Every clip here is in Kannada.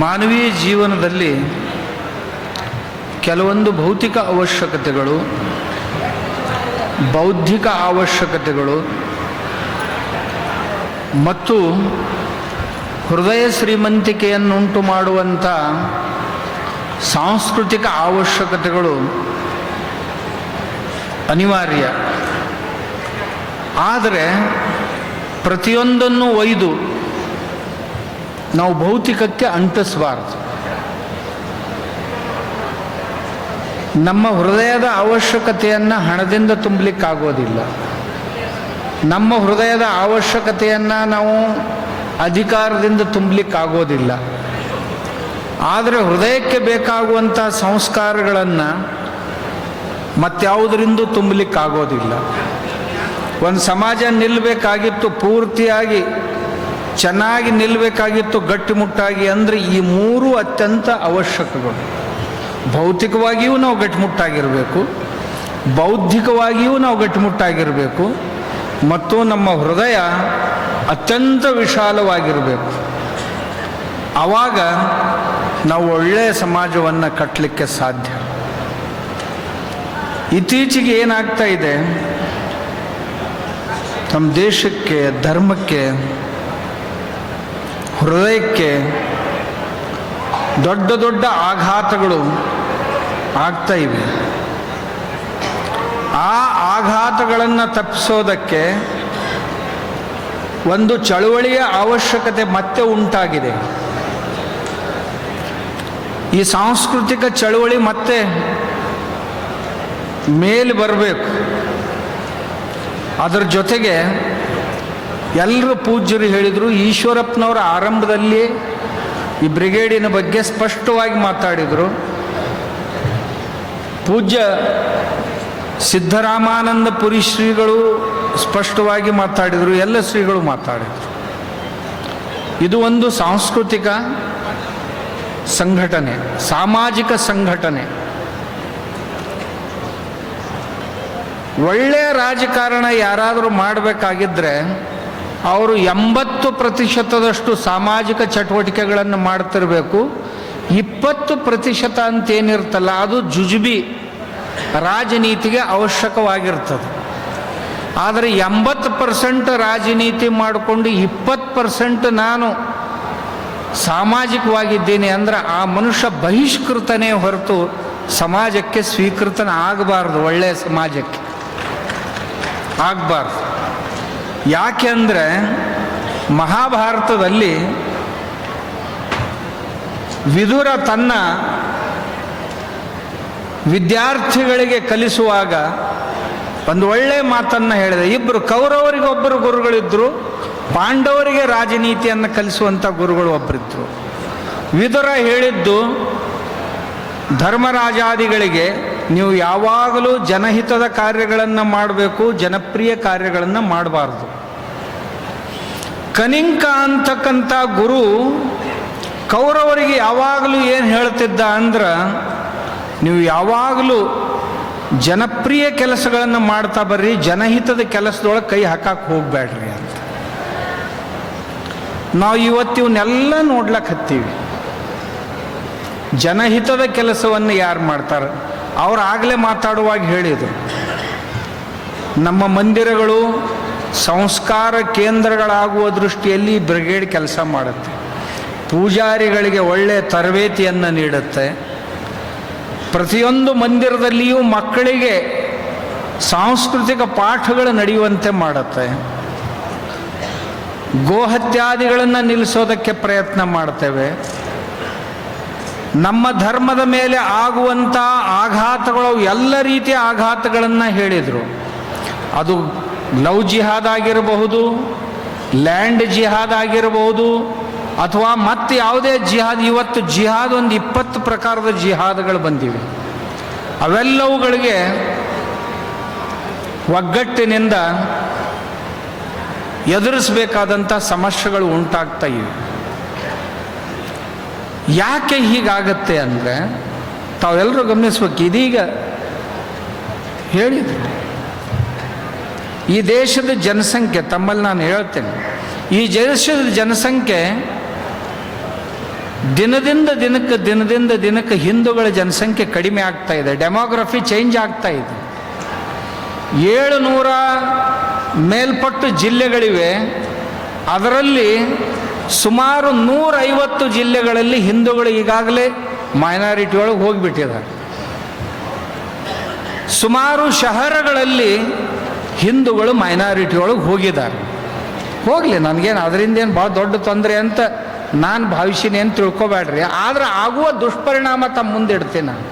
ಮಾನವೀಯ ಜೀವನದಲ್ಲಿ ಕೆಲವೊಂದು ಭೌತಿಕ ಅವಶ್ಯಕತೆಗಳು, ಬೌದ್ಧಿಕ ಅವಶ್ಯಕತೆಗಳು ಮತ್ತು ಹೃದಯ ಶ್ರೀಮಂತಿಕೆಯನ್ನುಂಟು ಮಾಡುವಂಥ ಸಾಂಸ್ಕೃತಿಕ ಅವಶ್ಯಕತೆಗಳು ಅನಿವಾರ್ಯ. ಆದರೆ ಪ್ರತಿಯೊಂದನ್ನು ಒಯ್ದು ನಾವು ಭೌತಿಕಕ್ಕೆ ಅಂಟಿಸಬಾರ್ದು. ನಮ್ಮ ಹೃದಯದ ಅವಶ್ಯಕತೆಯನ್ನು ಹಣದಿಂದ ತುಂಬಲಿಕ್ಕಾಗೋದಿಲ್ಲ. ನಮ್ಮ ಹೃದಯದ ಅವಶ್ಯಕತೆಯನ್ನು ನಾವು ಅಧಿಕಾರದಿಂದ ತುಂಬಲಿಕ್ಕಾಗೋದಿಲ್ಲ. ಆದರೆ ಹೃದಯಕ್ಕೆ ಬೇಕಾಗುವಂಥ ಸಂಸ್ಕಾರಗಳನ್ನು ಮತ್ಯಾವುದರಿಂದ ತುಂಬಲಿಕ್ಕಾಗೋದಿಲ್ಲ. ಒಂದು ಸಮಾಜ ನಿಲ್ಲಬೇಕಾಗಿತ್ತು ಪೂರ್ತಿಯಾಗಿ ಚೆನ್ನಾಗಿ ನಿಲ್ಲಬೇಕಾಗಿತ್ತು ಗಟ್ಟಿಮುಟ್ಟಾಗಿ ಅಂದರೆ ಈ ಮೂರು ಅತ್ಯಂತ ಅವಶ್ಯಕಗಳು. ಭೌತಿಕವಾಗಿಯೂ ನಾವು ಗಟ್ಟಿಮುಟ್ಟಾಗಿರಬೇಕು ಬೌದ್ಧಿಕವಾಗಿಯೂ ನಾವು ಗಟ್ಟಿಮುಟ್ಟಾಗಿರಬೇಕು ಮತ್ತು ನಮ್ಮ ಹೃದಯ ಅತ್ಯಂತ ವಿಶಾಲವಾಗಿರಬೇಕು. ಆವಾಗ ನಾವು ಒಳ್ಳೆಯ ಸಮಾಜವನ್ನು ಕಟ್ಟಲಿಕ್ಕೆ ಸಾಧ್ಯ. ಇತ್ತೀಚೆಗೆ ಏನಾಗ್ತಾ ಇದೆ? ನಮ್ಮ ದೇಶಕ್ಕೆ, ಧರ್ಮಕ್ಕೆ ಹೃದಯಕ್ಕೆ ದೊಡ್ಡ ದೊಡ್ಡ ಆಘಾತಗಳು ಆಗ್ತಾ ಇವೆ. ಆ ಆಘಾತಗಳನ್ನು ತಪ್ಪಿಸೋದಕ್ಕೆ ಒಂದು ಚಳುವಳಿಯ ಅವಶ್ಯಕತೆ ಮತ್ತೆ ಉಂಟಾಗಿದೆ. ಈ ಸಾಂಸ್ಕೃತಿಕ ಚಳುವಳಿ ಮತ್ತೆ ಮೇಲೆ ಬರಬೇಕು. ಅದರ ಜೊತೆಗೆ ಎಲ್ಲರೂ ಪೂಜ್ಯರು ಹೇಳಿದರು, ಈಶ್ವರಪ್ಪನವರ ಆರಂಭದಲ್ಲಿ ಈ ಬ್ರಿಗೇಡಿನ ಬಗ್ಗೆ ಸ್ಪಷ್ಟವಾಗಿ ಮಾತಾಡಿದರು. ಪೂಜ್ಯ ಸಿದ್ಧರಾಮಾನಂದ ಪುರಿ ಶ್ರೀಗಳು ಸ್ಪಷ್ಟವಾಗಿ ಮಾತಾಡಿದರು, ಎಲ್ಲ ಶ್ರೀಗಳು ಮಾತಾಡಿದರು. ಇದು ಒಂದು ಸಾಂಸ್ಕೃತಿಕ ಸಂಘಟನೆ, ಸಾಮಾಜಿಕ ಸಂಘಟನೆ. ಒಳ್ಳೆಯ ರಾಜಕಾರಣ ಯಾರಾದರೂ ಮಾಡಬೇಕಾಗಿದ್ದರೆ ಅವರು ಎಂಬತ್ತು ಪ್ರತಿಶತದಷ್ಟು ಸಾಮಾಜಿಕ ಚಟುವಟಿಕೆಗಳನ್ನು ಮಾಡ್ತಿರಬೇಕು. ಇಪ್ಪತ್ತು ಪ್ರತಿಶತ ಅಂತೇನಿರ್ತಲ್ಲ, ಅದು ಜುಜುಬಿ ರಾಜನೀತಿಗೆ ಅವಶ್ಯಕವಾಗಿರ್ತದೆ. ಆದರೆ ಎಂಬತ್ತು ಪರ್ಸೆಂಟ್ ರಾಜನೀತಿ ಮಾಡಿಕೊಂಡು ಇಪ್ಪತ್ತು ಪರ್ಸೆಂಟ್ ನಾನು ಸಾಮಾಜಿಕವಾಗಿದ್ದೇನೆ ಅಂದರೆ ಆ ಮನುಷ್ಯ ಬಹಿಷ್ಕೃತನೇ ಹೊರತು ಸಮಾಜಕ್ಕೆ ಸ್ವೀಕೃತನ ಆಗಬಾರ್ದು ಒಳ್ಳೆಯ ಸಮಾಜಕ್ಕೆ. ಆಗಬಾರ್ದು. ಯಾಕೆ ಅಂದರೆ ಮಹಾಭಾರತದಲ್ಲಿ ವಿದುರ ತನ್ನ ವಿದ್ಯಾರ್ಥಿಗಳಿಗೆ ಕಲಿಸುವಾಗ ಒಂದು ಒಳ್ಳೆಯ ಮಾತನ್ನು ಹೇಳಿದೆ. ಇಬ್ಬರು ಕೌರವರಿಗೆ ಒಬ್ಬರು ಗುರುಗಳಿದ್ದರು ಪಾಂಡವರಿಗೆ ರಾಜನೀತಿಯನ್ನು ಕಲಿಸುವಂಥ ಗುರುಗಳು ಒಬ್ಬರಿದ್ದರು ವಿದುರ ಹೇಳಿದ್ದು ಧರ್ಮರಾಜಾದಿಗಳಿಗೆ ನೀವು ಯಾವಾಗಲೂ ಜನಹಿತದ ಕಾರ್ಯಗಳನ್ನು ಮಾಡಬೇಕು, ಜನಪ್ರಿಯ ಕಾರ್ಯಗಳನ್ನು ಮಾಡಬಾರ್ದು. ಕನಿಂಕ ಅಂತಕ್ಕಂಥ ಗುರು ಕೌರವರಿಗೆ ಯಾವಾಗಲೂ ಏನು ಹೇಳ್ತಿದ್ದ ಅಂದ್ರೆ, ನೀವು ಯಾವಾಗಲೂ ಜನಪ್ರಿಯ ಕೆಲಸಗಳನ್ನು ಮಾಡ್ತಾ ಬರ್ರಿ, ಜನಹಿತದ ಕೆಲಸದೊಳಗೆ ಕೈ ಹಾಕಕ್ಕೆ ಹೋಗಬೇಡ್ರಿ ಅಂತ. ನಾವು ಇವತ್ತು ಇವನ್ನೆಲ್ಲ ನೋಡ್ಲಕ್ಕೆ ಹತ್ತೀವಿ. ಜನಹಿತದ ಕೆಲಸವನ್ನು ಯಾರು ಮಾಡ್ತಾರೆ? ಅವ್ರು ಆಗಲೇ ಮಾತಾಡುವಾಗ ಹೇಳಿದರು. ನಮ್ಮ ಮಂದಿರಗಳು ಸಂಸ್ಕಾರ ಕೇಂದ್ರಗಳಾಗುವ ದೃಷ್ಟಿಯಲ್ಲಿ ಬ್ರಿಗೇಡ್ ಕೆಲಸ ಮಾಡುತ್ತೆ. ಪೂಜಾರಿಗಳಿಗೆ ಒಳ್ಳೆಯ ತರಬೇತಿಯನ್ನು ನೀಡುತ್ತೆ. ಪ್ರತಿಯೊಂದು ಮಂದಿರದಲ್ಲಿಯೂ ಮಕ್ಕಳಿಗೆ ಸಾಂಸ್ಕೃತಿಕ ಪಾಠಗಳು ನಡೆಯುವಂತೆ ಮಾಡುತ್ತೆ. ಗೋಹತ್ಯಾದಿಗಳನ್ನು ನಿಲ್ಲಿಸೋದಕ್ಕೆ ಪ್ರಯತ್ನ ಮಾಡ್ತೇವೆ. ನಮ್ಮ ಧರ್ಮದ ಮೇಲೆ ಆಗುವಂಥ ಆಘಾತಗಳು ಎಲ್ಲ ರೀತಿಯ ಆಘಾತಗಳನ್ನು ಹೇಳಿದರು. ಅದು ಲವ್ ಜಿಹಾದ್ ಆಗಿರಬಹುದು, ಲ್ಯಾಂಡ್ ಜಿಹಾದ್ ಆಗಿರಬಹುದು, ಅಥವಾ ಮತ್ತೆ ಯಾವುದೇ ಜಿಹಾದ್, ಇವತ್ತು ಜಿಹಾದ್ ಒಂದು ಇಪ್ಪತ್ತು ಪ್ರಕಾರದ ಜಿಹಾದ್ಗಳು ಬಂದಿವೆ. ಅವೆಲ್ಲವುಗಳಿಗೆ ಒಗ್ಗಟ್ಟಿನಿಂದ ಎದುರಿಸಬೇಕಾದಂಥ ಸಮಸ್ಯೆಗಳು ಉಂಟಾಗ್ತಾ ಇವೆ. ಯಾಕೆ ಹೀಗಾಗತ್ತೆ ಅಂದರೆ ತಾವೆಲ್ಲರೂ ಗಮನಿಸ್ಬೇಕು, ಇದೀಗ ಹೇಳಿದ್ರು. ಈ ದೇಶದ ಜನಸಂಖ್ಯೆ, ತಮ್ಮಲ್ಲಿ ನಾನು ಹೇಳ್ತೇನೆ, ಈ ದೇಶದ ಜನಸಂಖ್ಯೆ ದಿನದಿಂದ ದಿನಕ್ಕೆ ದಿನದಿಂದ ದಿನಕ್ಕೆ ಹಿಂದೂಗಳ ಜನಸಂಖ್ಯೆ ಕಡಿಮೆ ಆಗ್ತಾ ಇದೆ, ಡೆಮೋಗ್ರಫಿ ಚೇಂಜ್ ಆಗ್ತಾ ಇದೆ. ಏಳು ನೂರ ಮೇಲ್ಪಟ್ಟು ಜಿಲ್ಲೆಗಳಿವೆ, ಅದರಲ್ಲಿ ಸುಮಾರು ನೂರೈವತ್ತು ಜಿಲ್ಲೆಗಳಲ್ಲಿ ಹಿಂದೂಗಳು ಈಗಾಗಲೇ ಮೈನಾರಿಟಿ ಒಳಗೆ ಹೋಗಿಬಿಟ್ಟಿದ್ದಾರೆ. ಸುಮಾರು ಶಹರಗಳಲ್ಲಿ ಹಿಂದೂಗಳು ಮೈನಾರಿಟಿ ಒಳಗೆ ಹೋಗಿದ್ದಾರೆ. ಹೋಗಲಿ, ನನಗೇನು ಅದರಿಂದ ಏನು ಭಾಳ ದೊಡ್ಡ ತೊಂದರೆ ಅಂತ ನಾನು ಭಾವಿಸಿನಿ ಅಂತ ತಿಳ್ಕೊಬೇಡ್ರಿ. ಆದರೆ ಆಗುವ ದುಷ್ಪರಿಣಾಮ ತಮ್ಮ ಮುಂದೆ ಇಡ್ತೀನಿ ನಾನು.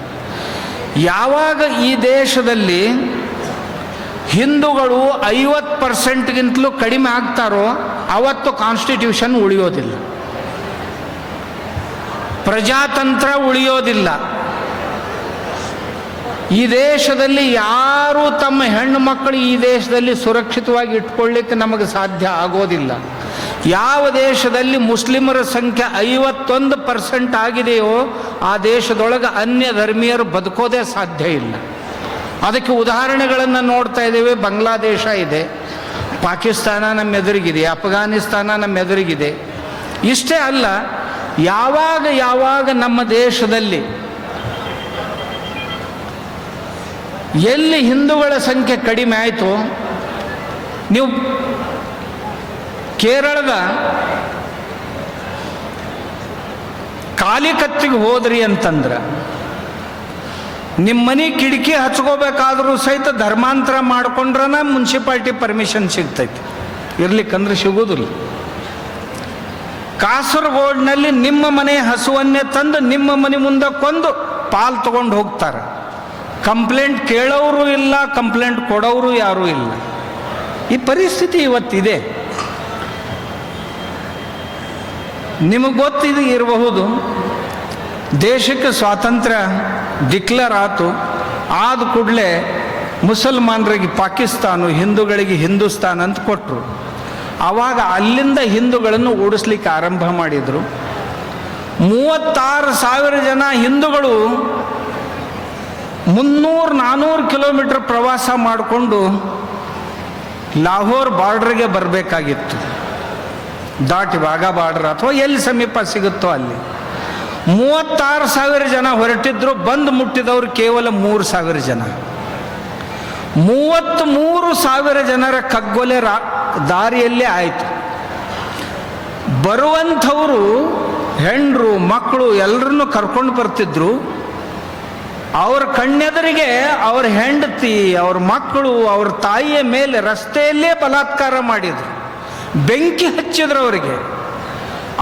ಯಾವಾಗ ಈ ದೇಶದಲ್ಲಿ ಹಿಂದೂಗಳು ಐವತ್ತು ಪರ್ಸೆಂಟ್ಗಿಂತಲೂ ಕಡಿಮೆ ಆಗ್ತಾರೋ ಅವತ್ತು ಕಾನ್ಸ್ಟಿಟ್ಯೂಷನ್ ಉಳಿಯೋದಿಲ್ಲ. ಪ್ರಜಾತಂತ್ರ ಉಳಿಯೋದಿಲ್ಲ. ಈ ದೇಶದಲ್ಲಿ ಯಾರೂ ತಮ್ಮ ಹೆಣ್ಣು ಮಕ್ಕಳು ಈ ದೇಶದಲ್ಲಿ ಸುರಕ್ಷಿತವಾಗಿ ಇಟ್ಕೊಳ್ಳಿಕ್ಕೆ ನಮಗೆ ಸಾಧ್ಯ ಆಗೋದಿಲ್ಲ. ಯಾವ ದೇಶದಲ್ಲಿ ಮುಸ್ಲಿಮರ ಸಂಖ್ಯೆ ಐವತ್ತೊಂದು ಪರ್ಸೆಂಟ್ ಆಗಿದೆಯೋ ಆ ದೇಶದೊಳಗೆ ಅನ್ಯ ಧರ್ಮೀಯರು ಬದುಕೋದೇ ಸಾಧ್ಯ ಇಲ್ಲ. ಅದಕ್ಕೆ ಉದಾಹರಣೆಗಳನ್ನು ನೋಡ್ತಾ ಇದ್ದೇವೆ, ಬಾಂಗ್ಲಾದೇಶ ಇದೆ. ಪಾಕಿಸ್ತಾನ ನಮ್ಮ ಎದುರಿಗಿದೆ, ಅಫ್ಘಾನಿಸ್ತಾನ ನಮ್ಮ ಎದುರಿಗಿದೆ. ಇಷ್ಟೇ ಅಲ್ಲ, ಯಾವಾಗ ಯಾವಾಗ ನಮ್ಮ ದೇಶದಲ್ಲಿ ಎಲ್ಲಿ ಹಿಂದೂಗಳ ಸಂಖ್ಯೆ ಕಡಿಮೆ ಆಯಿತು, ನೀವು ಕೇರಳದ ಕಾಲಿಕತ್ತಿಗೆ ಹೋದ್ರಿ ಅಂತಂದ್ರೆ ನಿಮ್ಮ ಮನೆ ಕಿಟಕಿ ಹಚ್ಕೋಬೇಕಾದ್ರೂ ಸಹಿತ ಧರ್ಮಾಂತರ ಮಾಡಿಕೊಂಡ್ರನ ಮುನ್ಸಿಪಾಲ್ಟಿ ಪರ್ಮಿಷನ್ ಸಿಗ್ತೈತಿ. ಇರ್ಲಿಕ್ಕಂದ್ರೆ ಸಿಗೋದಿಲ್ಲ. ಕಾಸರಗೋಡ್ನಲ್ಲಿ ನಿಮ್ಮ ಮನೆ ಹಸುವನ್ನೇ ತಂದು ನಿಮ್ಮ ಮನೆ ಮುಂದೆ ಕೊಂದು ಪಾಲ್ ತಗೊಂಡು ಹೋಗ್ತಾರೆ. ಕಂಪ್ಲೇಂಟ್ ಕೇಳೋರು ಇಲ್ಲ, ಕಂಪ್ಲೇಂಟ್ ಕೊಡೋರು ಯಾರೂ ಇಲ್ಲ. ಈ ಪರಿಸ್ಥಿತಿ ಇವತ್ತಿದೆ. ನಿಮಗೆ ಗೊತ್ತಿದೆ ಇರಬಹುದು ದೇಶಕ್ಕೆ ಸ್ವಾತಂತ್ರ್ಯ ಡಿಕ್ಲೇರ್ ಆತು, ಆದ ಕೂಡಲೇ ಮುಸಲ್ಮಾನರಿಗೆ ಪಾಕಿಸ್ತಾನ, ಹಿಂದೂಗಳಿಗೆ ಹಿಂದೂಸ್ತಾನ್ ಅಂತ ಕೊಟ್ಟರು ಆವಾಗ ಅಲ್ಲಿಂದ ಹಿಂದೂಗಳನ್ನು ಓಡಿಸ್ಲಿಕ್ಕೆ ಆರಂಭ ಮಾಡಿದರು. ಮೂವತ್ತಾರು ಸಾವಿರ ಜನ ಹಿಂದೂಗಳು ಮುನ್ನೂರು ನಾನ್ನೂರು ಕಿಲೋಮೀಟರ್ ಪ್ರವಾಸ ಮಾಡಿಕೊಂಡು ಲಾಹೋರ್ ಬಾರ್ಡ್ರಿಗೆ ಬರಬೇಕಾಗಿತ್ತು. ದಾಟಿ ಭಾಗ ಬಾರ್ಡರ್ ಅಥವಾ ಎಲ್ಲಿ ಸಮೀಪ ಸಿಗುತ್ತೋ ಅಲ್ಲಿ. ಮೂವತ್ತಾರು ಸಾವಿರ ಜನ ಹೊರಟಿದ್ರು, ಬಂದು ಮುಟ್ಟಿದವರು ಕೇವಲ ಮೂರು ಸಾವಿರ ಜನ. ಮೂವತ್ತ್ಮೂರು ಸಾವಿರ ಜನರ ಕಗ್ಗೊಲೆ ರಾ, ದಾರಿಯಲ್ಲೇ ಆಯಿತು. ಬರುವಂಥವರು ಹೆಣ್ರು ಮಕ್ಕಳು ಎಲ್ಲರನ್ನೂ ಕರ್ಕೊಂಡು ಬರ್ತಿದ್ರು. ಅವ್ರ ಕಣ್ಣೆದರಿಗೆ ಅವ್ರ ಹೆಂಡತಿ, ಅವ್ರ ಮಕ್ಕಳು, ಅವ್ರ ತಾಯಿಯ ಮೇಲೆ ರಸ್ತೆಯಲ್ಲೇ ಬಲಾತ್ಕಾರ ಮಾಡಿದರು. ಬೆಂಕಿ ಹಚ್ಚಿದ್ರು ಅವರಿಗೆ.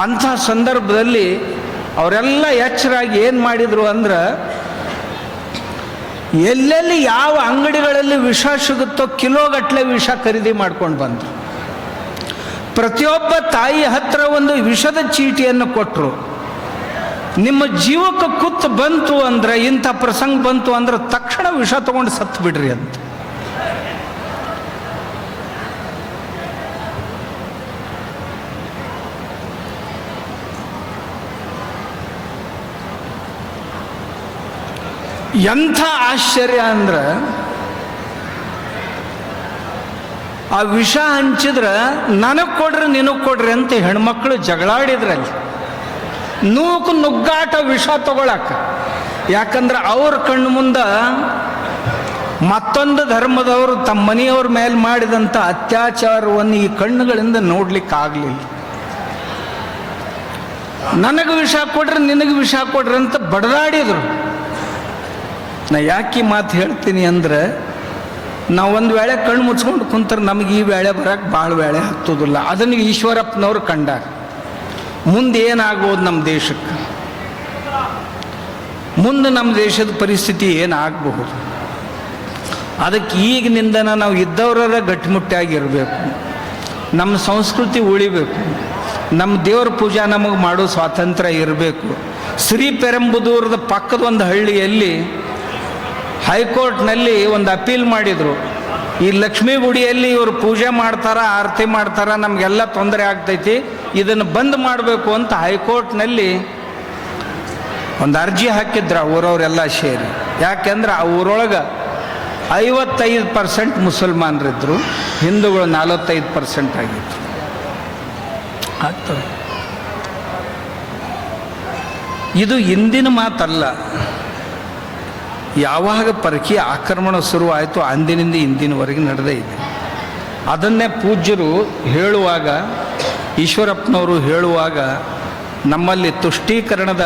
ಅಂಥ ಸಂದರ್ಭದಲ್ಲಿ ಅವರೆಲ್ಲ ಎಚ್ಚರಾಗಿ ಏನು ಮಾಡಿದರು ಅಂದ್ರೆ, ಎಲ್ಲೆಲ್ಲಿ ಯಾವ ಅಂಗಡಿಗಳಲ್ಲಿ ವಿಷ ಸಿಗುತ್ತೋ ಕಿಲೋಗಟ್ಟಲೆ ವಿಷ ಖರೀದಿ ಮಾಡ್ಕೊಂಡು ಬಂದರು. ಪ್ರತಿಯೊಬ್ಬ ತಾಯಿ ಹತ್ರ ಒಂದು ವಿಷದ ಚೀಟಿಯನ್ನು ಕೊಟ್ಟರು ನಿಮ್ಮ ಜೀವಕ್ಕೆ ಕುತ್ತು ಬಂತು ಅಂದ್ರೆ, ಇಂಥ ಪ್ರಸಂಗ ಬಂತು ಅಂದ್ರೆ ತಕ್ಷಣ ವಿಷ ತಗೊಂಡು ಸತ್ತು ಬಿಡ್ರಿ ಅಂತ. ಎಂಥ ಆಶ್ಚರ್ಯ ಅಂದ್ರೆ ಆ ವಿಷ ಹಂಚಿದ್ರೆ ನನಗೆ ಕೊಡ್ರಿ, ನಿನಗೆ ಕೊಡ್ರಿ ಅಂತ ಹೆಣ್ಮಕ್ಳು ಜಗಳಾಡಿದ್ರಲ್ಲಿ ನೂಕು ನುಗ್ಗಾಟ ವಿಷ ತಗೊಳಕ. ಯಾಕಂದ್ರೆ ಅವ್ರ ಕಣ್ಣು ಮುಂದೆ ಮತ್ತೊಂದು ಧರ್ಮದವರು ತಮ್ಮ ಮನೆಯವ್ರ ಮೇಲೆ ಮಾಡಿದಂಥ ಅತ್ಯಾಚಾರವನ್ನು ಈ ಕಣ್ಣುಗಳಿಂದ ನೋಡ್ಲಿಕ್ಕೆ ಆಗಲಿಲ್ಲ. ನನಗೆ ವಿಷ ಕೊಡ್ರಿ, ನಿನಗೆ ವಿಷ ಕೊಡ್ರಿ ಅಂತ ಬಡದಾಡಿದ್ರು. ನಾ ಯಾಕೆ ಮಾತು ಹೇಳ್ತೀನಿ ಅಂದ್ರೆ, ನಾವು ಒಂದು ವೇಳೆ ಕಣ್ಣು ಮುಚ್ಕೊಂಡು ಕುಂತಾರೆ ನಮಗೆ ಈ ವೇಳೆ ಬರೋಕ್ಕೆ ಭಾಳ ವೇಳೆ ಹತ್ತೋದಿಲ್ಲ ಅದನ್ನು ಈಶ್ವರಪ್ಪನವ್ರು ಕಂಡಾರ. ಮುಂದೆ ಏನಾಗ್ಬೋದು ನಮ್ಮ ದೇಶಕ್ಕೆ ಮುಂದೆ ನಮ್ಮ ದೇಶದ ಪರಿಸ್ಥಿತಿ ಏನಾಗಬಹುದು ಅದಕ್ಕೆ ಈಗಿನಿಂದನ ನಾವು ಇದ್ದವರ ಗಟ್ಟಿಮುಟ್ಟಾಗಿರಬೇಕು ನಮ್ಮ ಸಂಸ್ಕೃತಿ ಉಳಿಬೇಕು. ನಮ್ಮ ದೇವ್ರ ಪೂಜಾ ನಮಗೆ ಮಾಡೋ ಸ್ವಾತಂತ್ರ್ಯ ಇರಬೇಕು. ಶ್ರೀ ಪೆರಂಬುದೂರದ ಪಕ್ಕದ ಒಂದು ಹಳ್ಳಿಯಲ್ಲಿ ಹೈಕೋರ್ಟ್ನಲ್ಲಿ ಒಂದು ಅಪೀಲ್ ಮಾಡಿದರು, ಈ ಲಕ್ಷ್ಮೀ ಗುಡಿಯಲ್ಲಿ ಇವರು ಪೂಜೆ ಮಾಡ್ತಾರ, ಆರತಿ ಮಾಡ್ತಾರ, ನಮಗೆಲ್ಲ ತೊಂದರೆ ಆಗ್ತೈತಿ, ಇದನ್ನು ಬಂದ್ ಮಾಡಬೇಕು ಅಂತ ಹೈಕೋರ್ಟ್ನಲ್ಲಿ ಒಂದು ಅರ್ಜಿ ಹಾಕಿದ್ರು ಊರವರೆಲ್ಲ ಸೇರಿ. ಯಾಕೆಂದ್ರೆ ಆ ಊರೊಳಗೆ ಐವತ್ತೈದು ಪರ್ಸೆಂಟ್ ಮುಸಲ್ಮಾನರಿದ್ದರು ಹಿಂದೂಗಳು ನಲವತ್ತೈದು ಪರ್ಸೆಂಟ್ ಆಗಿತ್ತು ಆಗ್ತವೆ ಇದು ಇಂದಿನ ಮಾತಲ್ಲ. ಯಾವಾಗ ಪರಕೀಯ ಆಕ್ರಮಣ ಶುರುವಾಯಿತು ಅಂದಿನಿಂದ ಇಂದಿನವರೆಗೆ ನಡೆದೇ ಇದೆ. ಅದನ್ನೇ ಪೂಜ್ಯರು ಹೇಳುವಾಗ, ಈಶ್ವರಪ್ಪನವರು ಹೇಳುವಾಗ ನಮ್ಮಲ್ಲಿ ತುಷ್ಟೀಕರಣದ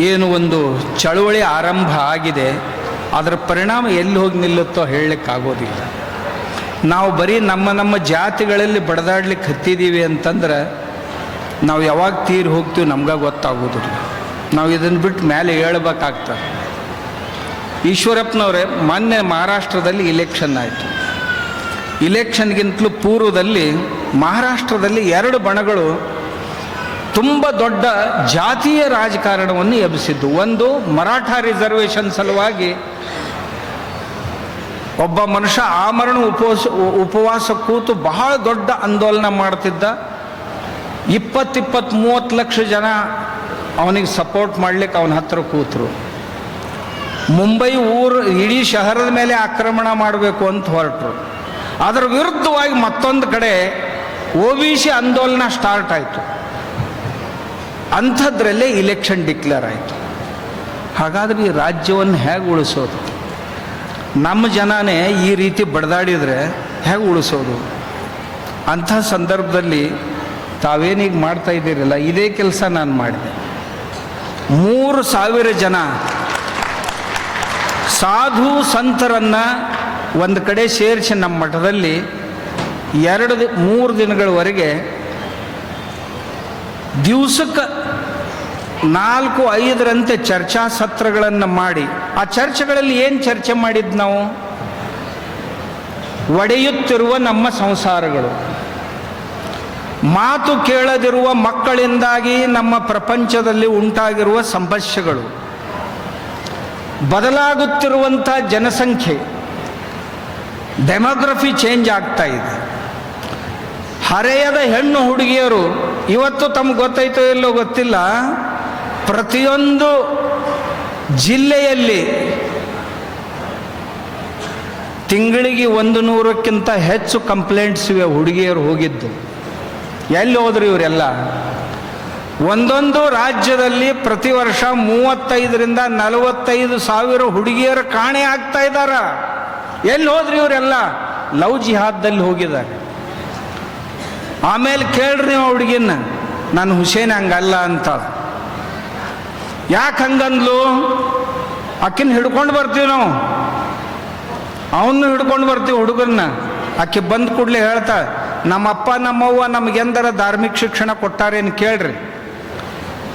ಏನು ಒಂದು ಚಳುವಳಿ ಆರಂಭ ಆಗಿದೆ, ಅದರ ಪರಿಣಾಮ ಎಲ್ಲಿ ಹೋಗಿ ನಿಲ್ಲುತ್ತೋ ಹೇಳಲಿಕ್ಕಾಗೋದಿಲ್ಲ. ನಾವು ಬರೀ ನಮ್ಮ ನಮ್ಮ ಜಾತಿಗಳಲ್ಲಿ ಬಡದಾಡ್ಲಿಕ್ಕೆ ಹತ್ತಿದ್ದೀವಿ ಅಂತಂದ್ರೆ ನಾವು ಯಾವಾಗ ತೀರಿ ಹೋಗ್ತೀವಿ ನಮ್ಗೆ ಗೊತ್ತಾಗೋದಿಲ್ಲ. ನಾವು ಇದನ್ನು ಬಿಟ್ಟು ಮೇಲೆ ಹೇಳ್ಬೇಕಾಗ್ತದೆ. ಈಶ್ವರಪ್ಪನವರೇ, ಮೊನ್ನೆ ಮಹಾರಾಷ್ಟ್ರದಲ್ಲಿ ಇಲೆಕ್ಷನ್ ಆಯಿತು. ಇಲೆಕ್ಷನ್ಗಿಂತಲೂ ಪೂರ್ವದಲ್ಲಿ ಮಹಾರಾಷ್ಟ್ರದಲ್ಲಿ ಎರಡು ಬಣಗಳು ತುಂಬ ದೊಡ್ಡ ಜಾತಿಯ ರಾಜಕಾರಣವನ್ನು ಎಬ್ಬಿಸಿದ್ದು. ಒಂದು ಮರಾಠ ರಿಸರ್ವೇಷನ್ ಸಲುವಾಗಿ ಒಬ್ಬ ಮನುಷ್ಯ ಆಮರಣ ಉಪವಾಸ ಉಪವಾಸ ಕೂತು ಬಹಳ ದೊಡ್ಡ ಆಂದೋಲನ ಮಾಡ್ತಿದ್ದ. ಇಪ್ಪತ್ತಿಪ್ಪತ್ತು ಮೂವತ್ತು ಲಕ್ಷ ಜನ ಅವನಿಗೆ ಸಪೋರ್ಟ್ ಮಾಡ್ಲಿಕ್ಕೆ ಅವನ ಹತ್ರ ಕೂತರು. ಮುಂಬೈ ಊರು, ಇಡೀ ಶಹರದ ಮೇಲೆ ಆಕ್ರಮಣ ಮಾಡಬೇಕು ಅಂತ ಹೊರಟರು. ಅದರ ವಿರುದ್ಧವಾಗಿ ಮತ್ತೊಂದು ಕಡೆ ಒ ಬಿ ಸಿ ಆಂದೋಲನ ಸ್ಟಾರ್ಟ್ ಆಯಿತು. ಅಂಥದ್ರಲ್ಲೇ ಇಲೆಕ್ಷನ್ ಡಿಕ್ಲೇರ್ ಆಯಿತು. ಹಾಗಾದ್ರೆ ಈ ರಾಜ್ಯವನ್ನು ಹೇಗೆ ಉಳಿಸೋದು? ನಮ್ಮ ಜನನೇ ಈ ರೀತಿ ಬಡದಾಡಿದರೆ ಹೇಗೆ ಉಳಿಸೋದು? ಅಂಥ ಸಂದರ್ಭದಲ್ಲಿ ತಾವೇನೀಗ ಮಾಡ್ತಾ ಇದ್ದೀರಲ್ಲ, ಇದೇ ಕೆಲಸ ನಾನು ಮಾಡಿದೆ. ಮೂರು ಸಾವಿರ ಜನ ಸಾಧು ಸಂತರನ್ನು ಒಂದು ಕಡೆ ಸೇರಿಸಿ ನಮ್ಮ ಮಠದಲ್ಲಿ ಎರಡು ಮೂರು ದಿನಗಳವರೆಗೆ ದಿವಸಕ್ಕೆ ನಾಲ್ಕು ಐದರಂತೆ ಚರ್ಚಾ ಸತ್ರಗಳನ್ನು ಮಾಡಿ. ಆ ಚರ್ಚೆಗಳಲ್ಲಿ ಏನು ಚರ್ಚೆ ಮಾಡಿದ್ದು ನಾವು? ಒಡೆಯುತ್ತಿರುವ ನಮ್ಮ ಸಂಸಾರಗಳು. ಮಾತು ಕೇಳದಿರುವ ಮಕ್ಕಳಿಂದಾಗಿ ನಮ್ಮ ಪ್ರಪಂಚದಲ್ಲಿ ಉಂಟಾಗಿರುವ ಸಮಸ್ಯೆಗಳು ಬದಲಾಗುತ್ತಿರುವಂಥ ಜನಸಂಖ್ಯೆ, ಡೆಮೋಗ್ರಫಿ ಚೇಂಜ್ ಆಗ್ತಾ ಇದೆ. ಹರೆಯದ ಹೆಣ್ಣು ಹುಡುಗಿಯರು, ಇವತ್ತು ತಮ್ಗೆ ಗೊತ್ತಾಯ್ತೋ ಇಲ್ಲೋ ಗೊತ್ತಿಲ್ಲ, ಪ್ರತಿಯೊಂದು ಜಿಲ್ಲೆಯಲ್ಲಿ ತಿಂಗಳಿಗೆ ಒಂದು ನೂರಕ್ಕಿಂತ ಹೆಚ್ಚು ಕಂಪ್ಲೇಂಟ್ಸ್ ಇವೆ ಹುಡುಗಿಯರು ಹೋಗಿದ್ದು. ಎಲ್ಲಿ ಹೋದ್ರು ಇವರೆಲ್ಲ? ಒಂದೊಂದು ರಾಜ್ಯದಲ್ಲಿ ಪ್ರತಿ ವರ್ಷ ಮೂವತ್ತೈದರಿಂದ ನಲವತ್ತೈದು ಸಾವಿರ ಹುಡುಗಿಯರು ಕಾಣೆ ಆಗ್ತಾ ಇದ್ದಾರ. ಎಲ್ಲಿ ಹೋದ್ರಿ ಇವರೆಲ್ಲ? ಲವ್ ಜಿಹಾದ್ದಲ್ಲಿ ಹೋಗಿದ್ದಾರೆ. ಆಮೇಲೆ ಕೇಳ್ರಿ ನೀವು ಹುಡುಗಿನ, ನಾನು ಹುಸೇನ್ ಹಂಗಲ್ಲ ಅಂತ. ಯಾಕೆ ಹಂಗಂದ್ಲು? ಅಕ್ಕಿನ ಹಿಡ್ಕೊಂಡು ಬರ್ತೀವಿ ನಾವು. ಅವನು ಹಿಡ್ಕೊಂಡು ಬರ್ತೀವಿ ಹುಡುಗನ್ನ. ಆಕೆ ಬಂದ ಕೂಡಲೇ ಹೇಳ್ತಾ ನಮ್ಮಪ್ಪ ನಮ್ಮವ್ವ ನಮಗೆಂದರ ಧಾರ್ಮಿಕ ಶಿಕ್ಷಣ ಕೊಟ್ಟಾರೇನು ಕೇಳ್ರಿ.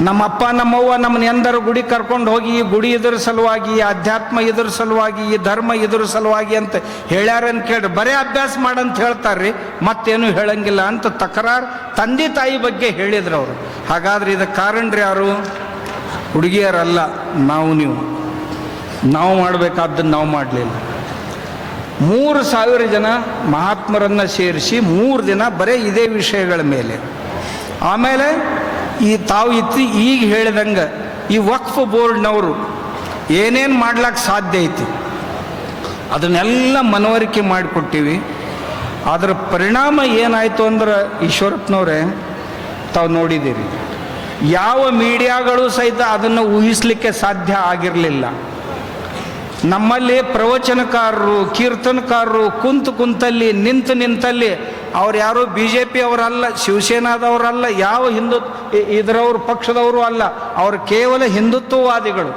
ನಮ್ಮಪ್ಪ ನಮ್ಮವ್ವ ನಮ್ಮನ್ನ ಎಂದರ ಗುಡಿ ಕರ್ಕೊಂಡು ಹೋಗಿ ಈ ಗುಡಿ ಇದ್ರ ಸಲುವಾಗಿ, ಈ ಅಧ್ಯಾತ್ಮ ಇದ್ರ ಸಲುವಾಗಿ, ಈ ಧರ್ಮ ಇದ್ರ ಸಲುವಾಗಿ ಅಂತ ಹೇಳ್ಯಾರನ್ ಕೇಳ್ರಿ. ಬರೇ ಅಭ್ಯಾಸ ಮಾಡಂತ ಹೇಳ್ತಾರ್ರಿ, ಮತ್ತೇನು ಹೇಳಂಗಿಲ್ಲ ಅಂತ ತಕರಾರು ತಂದೆ ತಾಯಿ ಬಗ್ಗೆ ಹೇಳಿದ್ರು ಅವರು. ಹಾಗಾದ್ರೆ ಇದಕ್ಕೆ ರೀ ಯಾರು? ಹುಡುಗಿಯರಲ್ಲ, ನಾವು ನೀವು. ನಾವು ಮಾಡಬೇಕಾದ್ದನ್ನು ನಾವು ಮಾಡಲಿಲ್ಲ. ಮೂರು ಸಾವಿರ ಜನ ಮಹಾತ್ಮರನ್ನು ಸೇರಿಸಿ ಮೂರು ದಿನ ಬರೀ ಇದೇ ವಿಷಯಗಳ ಮೇಲೆ. ಆಮೇಲೆ ಈ ತಾವು ಇತ್ತು ಈಗ ಹೇಳಿದಂಗೆ ಈ ವಕ್ಫ್ ಬೋರ್ಡ್ನವರು ಏನೇನು ಮಾಡ್ಲಿಕ್ಕೆ ಸಾಧ್ಯ ಐತಿ? ಅದನ್ನೆಲ್ಲ ಮನವರಿಕೆ ಮಾಡಿಕೊಟ್ಟಿವಿ. ಅದರ ಪರಿಣಾಮ ಏನಾಯಿತು ಅಂದ್ರೆ ಈಶ್ವರಪ್ಪನವರೇ, ತಾವು ನೋಡಿದ್ದೀರಿ. ಯಾವ ಮೀಡಿಯಾಗಳು ಸಹಿತ ಅದನ್ನು ಊಹಿಸಲಿಕ್ಕೆ ಸಾಧ್ಯ ಆಗಿರಲಿಲ್ಲ. ನಮ್ಮಲ್ಲಿ ಪ್ರವಚನಕಾರರು, ಕೀರ್ತನಕಾರರು ಕುಂತು ಕುಂತಲ್ಲಿ, ನಿಂತು ನಿಂತಲ್ಲಿ, ಅವ್ರು ಯಾರು ಬಿ ಜೆ ಪಿ ಅವರಲ್ಲ, ಶಿವಸೇನಾದವರಲ್ಲ, ಯಾವ ಹಿಂದು ಇದರವರು ಪಕ್ಷದವರು ಅಲ್ಲ, ಅವರು ಕೇವಲ ಹಿಂದುತ್ವವಾದಿಗಳು.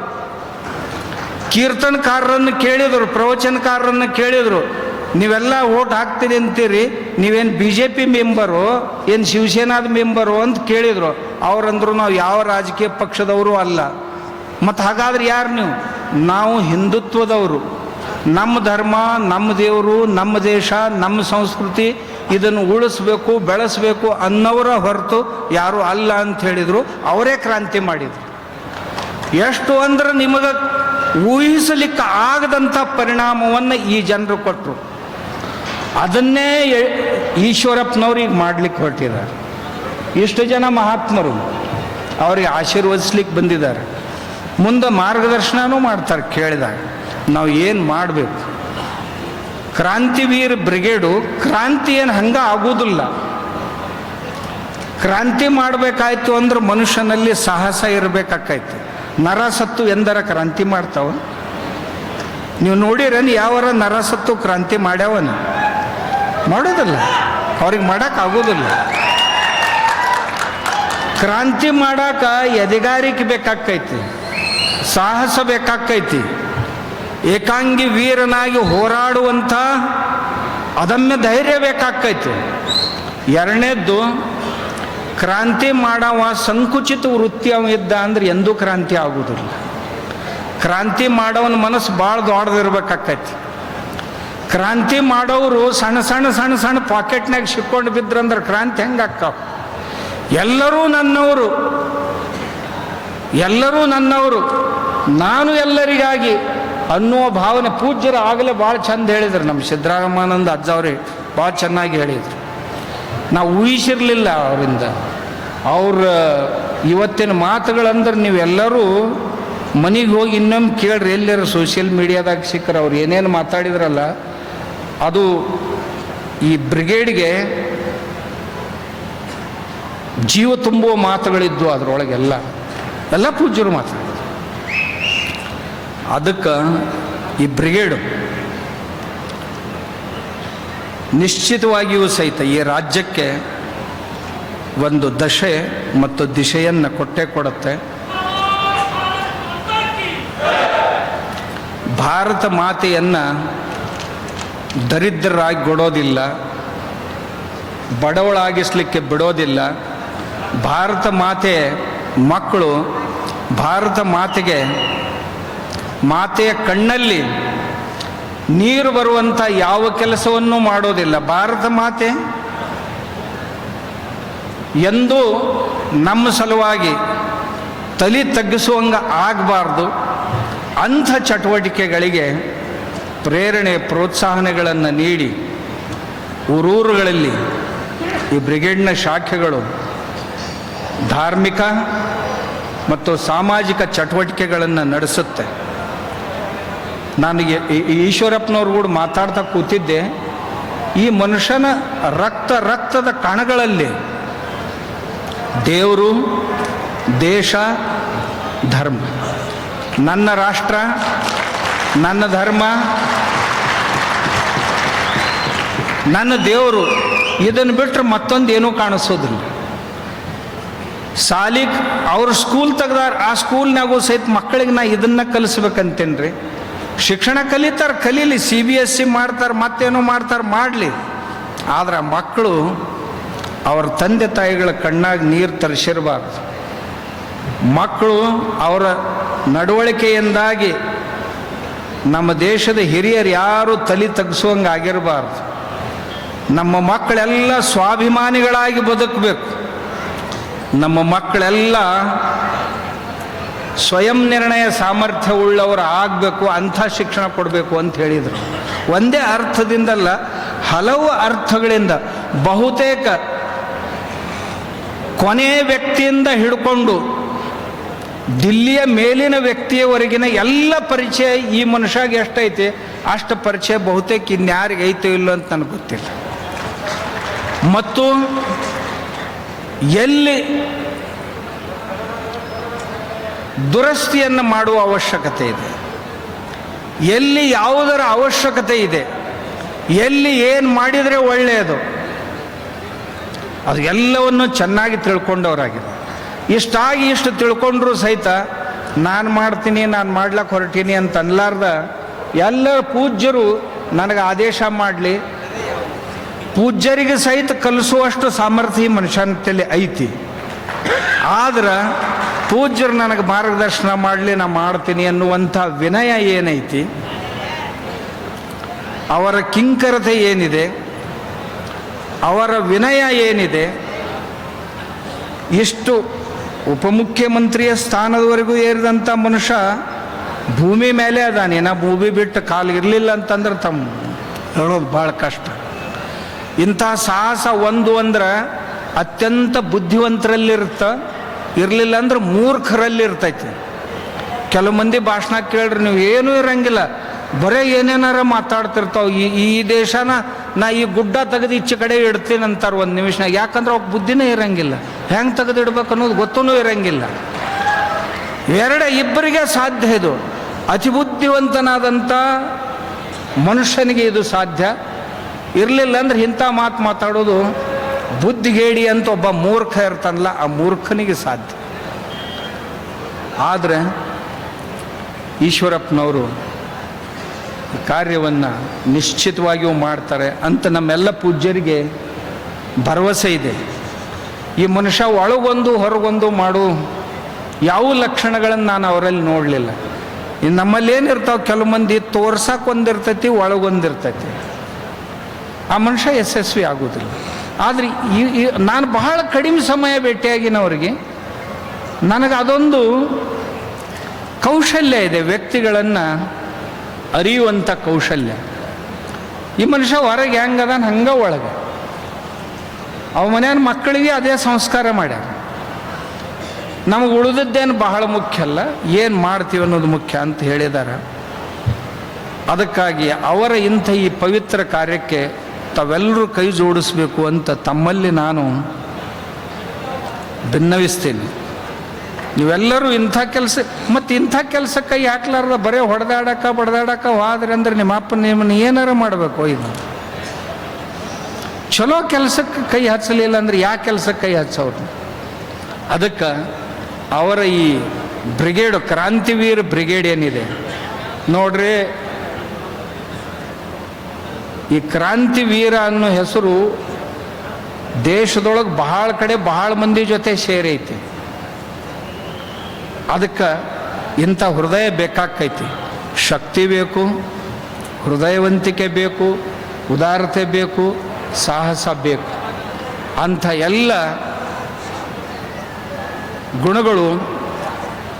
ಕೀರ್ತನಕಾರರನ್ನು ಕೇಳಿದರು, ಪ್ರವಚನಕಾರರನ್ನು ಕೇಳಿದರು, ನೀವೆಲ್ಲ ಓಟ್ ಹಾಕ್ತೀರಿ ಅಂತೀರಿ, ನೀವೇನು ಬಿ ಜೆ ಪಿ ಮೆಂಬರು, ಏನು ಶಿವಸೇನಾದ ಮೆಂಬರು ಅಂತ ಕೇಳಿದರು, ಅವರಂದ್ರು ನಾವು ಯಾವ ರಾಜಕೀಯ ಪಕ್ಷದವರು ಅಲ್ಲ. ಮತ್ತು ಹಾಗಾದ್ರೆ ಯಾರು ನೀವು? ನಾವು ಹಿಂದುತ್ವದವರು. ನಮ್ಮ ಧರ್ಮ, ನಮ್ಮ ದೇವರು, ನಮ್ಮ ದೇಶ, ನಮ್ಮ ಸಂಸ್ಕೃತಿ ಇದನ್ನು ಉಳಿಸ್ಬೇಕು, ಬೆಳೆಸಬೇಕು ಅನ್ನೋರ ಹೊರತು ಯಾರು ಅಲ್ಲ ಅಂತ ಹೇಳಿದರು. ಅವರೇ ಕ್ರಾಂತಿ ಮಾಡಿದರು. ಎಷ್ಟು ಅಂದ್ರೆ ನಿಮಗೆ ಊಹಿಸಲಿಕ್ಕೆ ಆಗದಂಥ ಪರಿಣಾಮವನ್ನು ಈ ಜನರು ಕೊಟ್ಟರು ಅದನ್ನೇ ಈಶ್ವರಪ್ಪನವ್ರಿಗೆ ಮಾಡ್ಲಿಕ್ಕೆ ಹೊರಟಿದ್ದಾರೆ. ಇಷ್ಟು ಜನ ಮಹಾತ್ಮರು. ಅವರಿಗೆ ಆಶೀರ್ವದಿಸ್ಲಿಕ್ಕೆ ಬಂದಿದ್ದಾರೆ. ಮುಂದೆ ಮಾರ್ಗದರ್ಶನನೂ ಮಾಡ್ತಾರೆ ಕೇಳಿದಾಗ. ನಾವು ಏನು ಮಾಡಬೇಕು? ಕ್ರಾಂತಿವೀರ್ ಬ್ರಿಗೇಡು ಕ್ರಾಂತಿ ಏನು ಹಂಗೆ ಆಗೋದಿಲ್ಲ. ಕ್ರಾಂತಿ ಮಾಡಬೇಕಾಯ್ತು ಅಂದ್ರೆ ಮನುಷ್ಯನಲ್ಲಿ ಸಾಹಸ ಇರಬೇಕಾಕೈತಿ. ನರಸತ್ತು ಎಂದರ ಕ್ರಾಂತಿ ಮಾಡ್ತಾವ? ನೀವು ನೋಡಿರೇನು ಯಾವರ ನರಸತ್ತು ಕ್ರಾಂತಿ ಮಾಡ್ಯಾವನು? ಮಾಡೋದಿಲ್ಲ. ಅವ್ರಿಗೆ ಮಾಡೋಕ್ಕಾಗೋದಿಲ್ಲ ಕ್ರಾಂತಿ ಮಾಡಾಕ ಎದೆಗಾರಿಕೆ ಬೇಕಾಕೈತಿ. ಸಾಹಸ ಬೇಕಾಕೈತಿ ಏಕಾಂಗಿ ವೀರನಾಗಿ ಹೋರಾಡುವಂಥ ಅದಮ್ಯ ಧೈರ್ಯ ಬೇಕಾಕೈತಿ ಎರಡನೇದ್ದು, ಕ್ರಾಂತಿ ಮಾಡವ ಸಂಕುಚಿತ ವೃತ್ತಿ ಅವ ಇದ್ದ ಅಂದ್ರೆ ಎಂದೂ ಕ್ರಾಂತಿ ಆಗುವುದಿಲ್ಲ ಕ್ರಾಂತಿ ಮಾಡೋವನ ಮನಸ್ಸು ಭಾಳ ದೊಡ್ಡದಿರ್ಬೇಕಾಕೈತಿ ಕ್ರಾಂತಿ ಮಾಡೋರು ಸಣ್ಣ ಸಣ್ಣ ಸಣ್ಣ ಸಣ್ಣ ಪಾಕೆಟ್ನಾಗ ಸಿಕ್ಕೊಂಡು ಬಿದ್ರಂದ್ರೆ ಕ್ರಾಂತಿ ಹೆಂಗೆ ಆಕ್ಕಾವ ಎಲ್ಲರೂ ನನ್ನವರು. ಎಲ್ಲರೂ ನನ್ನವರು. ನಾನು ಎಲ್ಲರಿಗಾಗಿ ಅನ್ನುವ ಭಾವನೆ ಪೂಜ್ಯರು ಆಗಲೇ ಭಾಳ ಚಂದ ಹೇಳಿದರು ನಮ್ಮ ಸಿದ್ದರಾಮಾನಂದ ಅಜ್ಜ ಭಾಳ ಚೆನ್ನಾಗಿ ಹೇಳಿದರು. ನಾವು ಊಹಿಸಿರಲಿಲ್ಲ ಅವರಿಂದ. ಅವ್ರ ಇವತ್ತಿನ ಮಾತುಗಳಂದ್ರೆ ನೀವೆಲ್ಲರೂ ಮನೆಗೆ ಹೋಗಿ ಇನ್ನೊಮ್ಮೆ ಕೇಳ್ರಿ, ಎಲ್ಲರ ಸೋಷಿಯಲ್ ಮೀಡಿಯಾದಾಗ ಸಿಕ್ಕರೆ, ಅವ್ರು ಏನೇನು ಮಾತಾಡಿದ್ರಲ್ಲ, ಅದು ಈ ಬ್ರಿಗೇಡ್ಗೆ ಜೀವ ತುಂಬುವ ಮಾತುಗಳಿದ್ವು ಅದರೊಳಗೆಲ್ಲ. ಎಲ್ಲ ಪೂಜ್ಯರು ಮಾತಾಡಿದ್ರು ಅದಕ್ಕೆ ಈ ಬ್ರಿಗೇಡು ನಿಶ್ಚಿತವಾಗಿಯೂ ಸಹಿತ ಈ ರಾಜ್ಯಕ್ಕೆ ಒಂದು ದಶೆ ಮತ್ತು ದಿಶೆಯನ್ನು ಕೊಟ್ಟೇ ಕೊಡುತ್ತೆ. ಭಾರತ ಮಾತೆಯನ್ನು ದರಿದ್ರರಾಗಿ ಕೊಡೋದಿಲ್ಲ, ಬಡವಳಾಗಿಸ್ಲಿಕ್ಕೆ ಬಿಡೋದಿಲ್ಲ. ಭಾರತ ಮಾತೆ ಮಕ್ಕಳು ಭಾರತ ಮಾತೆಗೆ ಮಾತೆಯ ಕಣ್ಣಲ್ಲಿ ನೀರು ಬರುವಂಥ ಯಾವ ಕೆಲಸವನ್ನು ಮಾಡೋದಿಲ್ಲ. ಭಾರತ ಮಾತೆ ಎಂದೂ ನಮ್ಮ ಸಲುವಾಗಿ ತಲೆ ತಗ್ಗಿಸುವಂಗ ಆಗಬಾರ್ದು. ಅಂಥ ಚಟುವಟಿಕೆಗಳಿಗೆ ಪ್ರೇರಣೆ, ಪ್ರೋತ್ಸಾಹನೆಗಳನ್ನು ನೀಡಿ ಊರೂರುಗಳಲ್ಲಿ ಈ ಬ್ರಿಗೇಡ್ನ ಶಾಖೆಗಳು ಧಾರ್ಮಿಕ ಮತ್ತು ಸಾಮಾಜಿಕ ಚಟುವಟಿಕೆಗಳನ್ನು ನಡೆಸುತ್ತೆ. ನನಗೆ ಈಶ್ವರಪ್ಪನವ್ರು ಕೂಡ ಮಾತಾಡ್ತಾ ಕೂತಿದ್ದೆ. ಈ ಮನುಷ್ಯನ ರಕ್ತ ರಕ್ತದ ಕಣಗಳಲ್ಲಿ ದೇವರು, ದೇಶ, ಧರ್ಮ. ನನ್ನ ರಾಷ್ಟ್ರ, ನನ್ನ ಧರ್ಮ, ನನ್ನ ದೇವರು. ಇದನ್ನು ಬಿಟ್ಟರೆ ಮತ್ತೊಂದು ಏನೂ ಕಾಣಿಸೋದಿಲ್ಲ. ಸಾಲಿಗ್ ಅವ್ರ ಸ್ಕೂಲ್ ತೆಗ್ದಾರ, ಆ ಸ್ಕೂಲ್ನಾಗೂ ಸಹಿತ ಮಕ್ಕಳಿಗೆ ನಾ ಇದನ್ನ ಕಲಿಸ್ಬೇಕಂತೇನ್ರಿ. ಶಿಕ್ಷಣ ಕಲಿತಾರೆ, ಕಲೀಲಿ ಸಿ ಬಿ ಎಸ್ ಸಿ ಮಾಡ್ತಾರೆ, ಮತ್ತೇನೋ ಮಾಡ್ತಾರೆ, ಮಾಡಲಿ. ಆದ್ರೆ ಮಕ್ಕಳು ಅವ್ರ ತಂದೆ ತಾಯಿಗಳ ಕಣ್ಣಾಗಿ ನೀರು ತರಿಸಿರಬಾರ್ದು. ಮಕ್ಕಳು ಅವರ ನಡವಳಿಕೆಯಿಂದಾಗಿ ನಮ್ಮ ದೇಶದ ಹಿರಿಯರು ಯಾರು ತಲೆ ತಗ್ಸುವಂಗೆ ಆಗಿರಬಾರ್ದು. ನಮ್ಮ ಮಕ್ಕಳೆಲ್ಲ ಸ್ವಾಭಿಮಾನಿಗಳಾಗಿ ಬದುಕಬೇಕು. ನಮ್ಮ ಮಕ್ಕಳೆಲ್ಲ ಸ್ವಯಂ ನಿರ್ಣಯ ಸಾಮರ್ಥ್ಯವುಳ್ಳವರು ಆಗಬೇಕು, ಅಂಥ ಶಿಕ್ಷಣ ಕೊಡಬೇಕು ಅಂತ ಹೇಳಿದರು. ಒಂದೇ ಅರ್ಥದಿಂದಲ್ಲ, ಹಲವು ಅರ್ಥಗಳಿಂದ, ಬಹುತೇಕ ಕೊನೆಯ ವ್ಯಕ್ತಿಯಿಂದ ಹಿಡ್ಕೊಂಡು ದಿಲ್ಲಿಯ ಮೇಲಿನ ವ್ಯಕ್ತಿಯವರೆಗಿನ ಎಲ್ಲ ಪರಿಚಯ ಈ ಮನುಷ್ಯಾಗ ಎಷ್ಟೈತೆ, ಅಷ್ಟು ಪರಿಚಯ ಬಹುತೇಕ ಇನ್ಯಾರಿಗೆ ಐತೋ ಇಲ್ಲೋ ಅಂತ ನನಗೆ ಗೊತ್ತಿಲ್ಲ. ಮತ್ತು ಎಲ್ಲಿ ದುರಸ್ತಿಯನ್ನು ಮಾಡುವ ಅವಶ್ಯಕತೆ ಇದೆ? ಎಲ್ಲಿ ಯಾವುದರ ಅವಶ್ಯಕತೆ ಇದೆ? ಎಲ್ಲಿ ಏನು ಮಾಡಿದರೆ ಒಳ್ಳೆಯದು? ಅದು ಎಲ್ಲವನ್ನು ಚೆನ್ನಾಗಿ ತಿಳ್ಕೊಂಡವರಾಗಿದೆ ಇಷ್ಟಾಗಿ ಇಷ್ಟು ತಿಳ್ಕೊಂಡ್ರು ಸಹಿತ ನಾನು ಮಾಡ್ತೀನಿ, ನಾನು ಮಾಡ್ಲಕ್ಕೆ ಹೊರಟೀನಿ ಅಂತ ಅನ್ಲಾರ್ದ ಎಲ್ಲ ಪೂಜ್ಯರು ನನಗೆ ಆದೇಶ ಮಾಡಲಿ ಪೂಜ್ಯರಿಗೆ ಸಹಿತ ಕಲಿಸುವಷ್ಟು ಸಾಮರ್ಥ್ಯ ಈ ಮನುಷ್ಯನಲ್ಲಿ ಐತಿ. ಆದ್ರೆ ಪೂಜ್ಯರು ನನಗೆ ಮಾರ್ಗದರ್ಶನ ಮಾಡಲಿ, ನಾ ಮಾಡ್ತೀನಿ ಅನ್ನುವಂಥ ವಿನಯ ಏನೈತಿ? ಅವರ ಕಿಂಕರತೆ ಏನಿದೆ? ಅವರ ವಿನಯ ಏನಿದೆ? ಇಷ್ಟು ಉಪಮುಖ್ಯಮಂತ್ರಿಯ ಸ್ಥಾನದವರೆಗೂ ಏರಿದಂಥ ಮನುಷ್ಯ ಭೂಮಿ ಮೇಲೆ ಅದಾನೇನ ಭೂಮಿ ಬಿಟ್ಟು ಕಾಲು ಇರಲಿಲ್ಲ ಅಂತಂದ್ರೆ ತಮ್ಮ ಹೇಳೋದು ಭಾಳ ಕಷ್ಟ. ಇಂಥ ಸಾಹಸ ಒಂದು ಅಂದ್ರೆ ಅತ್ಯಂತ ಬುದ್ಧಿವಂತರಲ್ಲಿರುತ್ತ ಇರಲಿಲ್ಲ ಅಂದ್ರೆ ಮೂರ್ಖರಲ್ಲಿ ಇರ್ತೈತಿ ಕೆಲವು ಮಂದಿ ಭಾಷಣ ಕೇಳ್ರಿ, ನೀವು ಏನೂ ಇರಂಗಿಲ್ಲ. ಬರೇ ಏನೇನಾರ ಮಾತಾಡ್ತಿರ್ತಾವ. ಈ ಈ ದೇಶನ ನಾ ಈ ಗುಡ್ಡ ತೆಗೆದು ಈಚೆ ಕಡೆ ಇಡ್ತೀನಿ ಅಂತಾರೆ ಒಂದು ನಿಮಿಷನಾಗ. ಯಾಕಂದ್ರೆ ಅವ್ಕೆ ಬುದ್ಧಿನೇ ಇರಂಗಿಲ್ಲ. ಹೆಂಗೆ ತೆಗೆದು ಇಡ್ಬೇಕು ಅನ್ನೋದು ಗೊತ್ತೂ ಇರಂಗಿಲ್ಲ. ಎರಡು ಇಬ್ಬರಿಗೆ ಸಾಧ್ಯ ಇದು. ಅತಿ ಬುದ್ಧಿವಂತನಾದಂಥ ಮನುಷ್ಯನಿಗೆ ಇದು ಸಾಧ್ಯ. ಇರಲಿಲ್ಲ ಅಂದ್ರೆ ಇಂಥ ಮಾತು ಮಾತಾಡೋದು ಬುದ್ಧಿಗೇಡಿ ಅಂತ ಒಬ್ಬ ಮೂರ್ಖ ಇರ್ತಾನಲ್ಲ, ಆ ಮೂರ್ಖನಿಗೆ ಸಾಧ್ಯ. ಆದರೆ ಈಶ್ವರಪ್ಪನವರು ಕಾರ್ಯವನ್ನು ನಿಶ್ಚಿತವಾಗಿಯೂ ಮಾಡ್ತಾರೆ ಅಂತ ನಮ್ಮೆಲ್ಲ ಪೂಜ್ಯರಿಗೆ ಭರವಸೆ ಇದೆ. ಈ ಮನುಷ್ಯ ಒಳಗೊಂದು ಹೊರಗೊಂದು ಮಾಡು ಯಾವ ಲಕ್ಷಣಗಳನ್ನು ನಾನು ಅವರಲ್ಲಿ ನೋಡಲಿಲ್ಲ. ನಮ್ಮಲ್ಲಿ ಏನಿರ್ತಾವೆ ಕೆಲವು ಮಂದಿ ತೋರ್ಸಕ್ಕೆ ಒಂದಿರ್ತೈತಿ, ಒಳಗೊಂದಿರ್ತೈತಿ. ಆ ಮನುಷ್ಯ ಯಶಸ್ವಿ ಆಗೋದಿಲ್ಲ ಆದರೆ ಈ ನಾನು ಬಹಳ ಕಡಿಮೆ ಸಮಯ ಭೇಟಿಯಾಗಿನವರಿಗೆ ನನಗೆ ಅದೊಂದು ಕೌಶಲ್ಯ ಇದೆ, ವ್ಯಕ್ತಿಗಳನ್ನು ಅರಿಯುವಂಥ ಕೌಶಲ್ಯ. ಈ ಮನುಷ್ಯ ಹೊರಗೆ ಹೆಂಗದ ಹಂಗೆ ಒಳಗೆ. ಅವ ಮನೆಯ ಮಕ್ಕಳಿಗೆ ಅದೇ ಸಂಸ್ಕಾರ ಮಾಡ್ಯಾರ ನಮಗೆ ಉಳಿದದ್ದೇನು ಬಹಳ ಮುಖ್ಯ ಅಲ್ಲ, ಏನು ಮಾಡ್ತೀವಿ ಅನ್ನೋದು ಮುಖ್ಯ ಅಂತ ಹೇಳಿದಾರ. ಅದಕ್ಕಾಗಿ ಅವರ ಇಂಥ ಈ ಪವಿತ್ರ ಕಾರ್ಯಕ್ಕೆ ತಾವೆಲ್ಲರೂ ಕೈ ಜೋಡಿಸ್ಬೇಕು ಅಂತ ತಮ್ಮಲ್ಲಿ ನಾನು ಭಿನ್ನವಿಸ್ತೇನೆ ನೀವೆಲ್ಲರೂ ಇಂಥ ಕೆಲಸ, ಮತ್ತು ಇಂಥ ಕೆಲಸಕ್ಕೆ ಕೈ ಹಾಕ್ಲಾರ್ದ ಬರೀ ಹೊಡೆದಾಡಕ, ಬಡ್ದಾಡಕ ಹೋದ್ರಿ ಅಂದ್ರೆ ನಿಮ್ಮ ಅಪ್ಪ ನಿಮ್ಮನ್ನು ಏನಾರ ಮಾಡಬೇಕು ಇದು. ಚಲೋ ಕೆಲಸಕ್ಕೆ ಕೈ ಹಚ್ಚಲಿಲ್ಲ ಅಂದ್ರೆ ಯಾವ ಕೆಲಸಕ್ಕೆ ಕೈ ಹಚ್ಚವ್ರು? ಅದಕ್ಕೆ ಅವರ ಈ ಬ್ರಿಗೇಡ್, ಕ್ರಾಂತಿವೀರ್ ಬ್ರಿಗೇಡ್ ಏನಿದೆ? ನೋಡ್ರಿ ಈ ಕ್ರಾಂತಿವೀರ ಅನ್ನೋ ಹೆಸರು ದೇಶದೊಳಗೆ ಬಹಳ ಕಡೆ ಬಹಳ ಮಂದಿ ಜೊತೆ ಸೇರೈತಿ. ಅದಕ್ಕೆ ಇಂಥ ಹೃದಯ ಬೇಕಾಕೈತಿ ಶಕ್ತಿ ಬೇಕು, ಹೃದಯವಂತಿಕೆ ಬೇಕು, ಉದಾರತೆ ಬೇಕು, ಸಾಹಸ ಬೇಕು. ಅಂಥ ಎಲ್ಲ ಗುಣಗಳು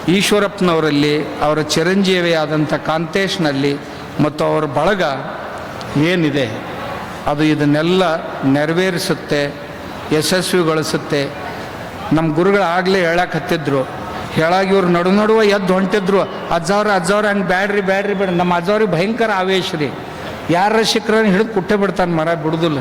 ಈಶ್ವರಪ್ಪನವರಲ್ಲಿ, ಅವರ ಚಿರಂಜೀವಿಯಾದಂಥ ಕಾಂತೇಶ್ನಲ್ಲಿ ಮತ್ತು ಅವರ ಬಳಗ ಏನಿದೆ? ಅದು ಇದನ್ನೆಲ್ಲ ನೆರವೇರಿಸುತ್ತೆ ಯಶಸ್ವಿಗೊಳಿಸುತ್ತೆ ನಮ್ಮ ಗುರುಗಳು ಆಗಲೇ ಹತ್ತಿದ್ರು. ಹೇಳಾಗಿ ಇವ್ರು ನಡು ನಡುವ ಎದ್ದು ಹೊಂಟಿದ್ರು. ಅಜ್ಜವ್ರ ಅಜ್ಜವ್ರ ಹಂಗೆ ಬ್ಯಾಡ್ರಿ ಬ್ಯಾಡ್ರಿ ಬೇಡ ನಮ್ಮ ಅಜ್ಜವ್ರಿಗೆ ಭಯಂಕರ ಆವೇಶ ರೀ. ಯಾರ ಶಿಖರನ್ನು ಹಿಡಿದು ಕುಟ್ಟೆ ಬಿಡ್ತಾನೆ ಮರ, ಬಿಡುದಿಲ್ಲ.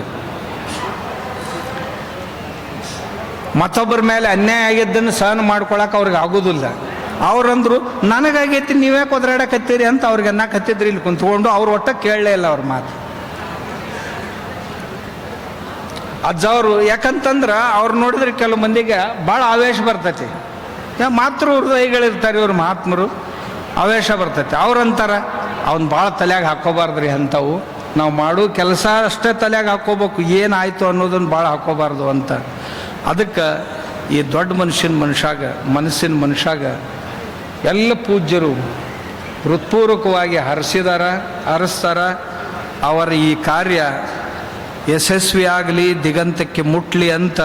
ಮತ್ತೊಬ್ಬರ ಮೇಲೆ ಅನ್ಯಾಯ ಆಗಿದ್ದನ್ನು ಸಹನ ಮಾಡ್ಕೊಳಕ್ಕೆ ಅವ್ರಿಗೆ ಆಗೋದಿಲ್ಲ. ಅವ್ರಂದ್ರು, ನನಗಾಗೈತಿ, ನೀವ್ಯಾಕೆ ಒದರಾಡಕತ್ತೀರಿ? ಅಂತ ಅವ್ರಿಗೆ ಅನ್ನಕತ್ತಿದ್ರಿ ಇಲ್ಲಿ ಕುಂತ್ಕೊಂಡು, ಅವ್ರು ಒಟ್ಟ ಕೇಳಲೇ ಇಲ್ಲ ಅವ್ರ ಮಾತು. ಅಜ್ಜ ಅವರು ಯಾಕಂತಂದ್ರೆ ಅವ್ರು ನೋಡಿದ್ರೆ ಕೆಲವು ಮಂದಿಗೆ ಭಾಳ ಆವೇಶ ಬರ್ತೈತಿ. ಮಾತೃ ಹೃದಯಗಳಿರ್ತಾರೆ ಇವ್ರು ಮಹಾತ್ಮರು ಆವೇಶ ಬರ್ತೈತಿ. ಅವ್ರಂತಾರ, ಅವ್ನು ಭಾಳ ತಲೆಯಾಗ ಹಾಕೋಬಾರ್ದ್ರಿ ಅಂಥವು. ನಾವು ಮಾಡೋ ಕೆಲಸ ಅಷ್ಟೇ ತಲೆಯಾಗ ಹಾಕೋಬೇಕು ಏನಾಯಿತು ಅನ್ನೋದನ್ನು ಭಾಳ ಹಾಕೋಬಾರ್ದು ಅಂತ. ಅದಕ್ಕೆ ಈ ದೊಡ್ಡ ಮನುಷ್ಯನ ಮನುಷ್ಯಾಗ, ಮನಸ್ಸಿನ ಮನುಷ್ಯಾಗ ಎಲ್ಲ ಪೂಜ್ಯರು ಹೃತ್ಪೂರ್ವಕವಾಗಿ ಹರಿಸಿದಾರ ಹರಿಸ್ತಾರ ಅವರ ಈ ಕಾರ್ಯ ಯಶಸ್ವಿಯಾಗಲಿ ದಿಗಂತಕ್ಕೆ ಮುಟ್ಲಿ ಅಂತ